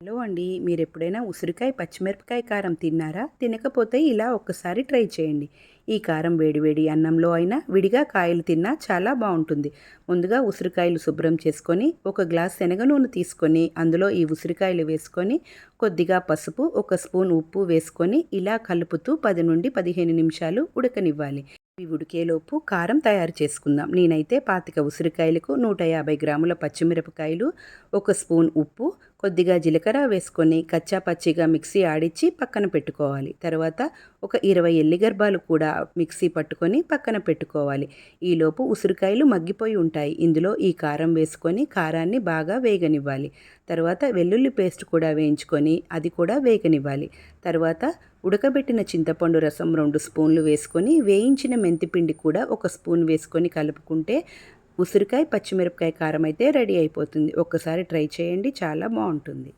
Hello అండి మీరు ఎప్పుడైనా ఉసిరికాయ పచ్చిమిరపకాయ కారం తిన్నారా? తినకపోతే ఇలా ఒక్కసారి ట్రై చేయండి. ఈ కారం వేడివేడి అన్నంలో అయినా విడిగా కాయలు తిన్నా చాలా బాగుంటుంది. ముందుగా ఉసిరికాయలు శుభ్రం చేసుకొని ఒక గ్లాస్ శనగ నూనె తీసుకొని అందులో ఈ ఉసిరికాయలు వేసుకొని కొద్దిగా పసుపు ఒక స్పూన్ ఉప్పు వేసుకొని ఇలా కలుపుతూ పది నుండి పదిహేను నిమిషాలు ఉడకనివ్వాలి. ఇవి ఉడికేలోపు కారం తయారు చేసుకుందాం. నేనైతే పాతిక ఉసిరికాయలకు నూట యాభై గ్రాముల పచ్చిమిరపకాయలు ఒక స్పూన్ ఉప్పు కొద్దిగా జీలకర్ర వేసుకొని కచ్చా పచ్చిగా మిక్సీ ఆడిచ్చి పక్కన పెట్టుకోవాలి. తర్వాత ఒక ఇరవై ఎల్లిగర్భాలు కూడా మిక్సీ పట్టుకొని పక్కన పెట్టుకోవాలి. ఈలోపు ఉసిరికాయలు మగ్గిపోయి ఉంటాయి. ఇందులో ఈ కారం వేసుకొని కారాన్ని బాగా వేగనివ్వాలి. తర్వాత వెల్లుల్లి పేస్ట్ కూడా వేయించుకొని అది కూడా వేగనివ్వాలి. తర్వాత ఉడకబెట్టిన చింతపండు రసం రెండు స్పూన్లు వేసుకొని వేయించిన మెంతిపిండి కూడా ఒక స్పూన్ వేసుకొని కలుపుకుంటే ఉసిరికాయ పచ్చిమిరపకాయ కారం అయితే రెడీ అయిపోతుంది. ఒక్కసారి ట్రై చేయండి. చాలా బాగుంటుంది.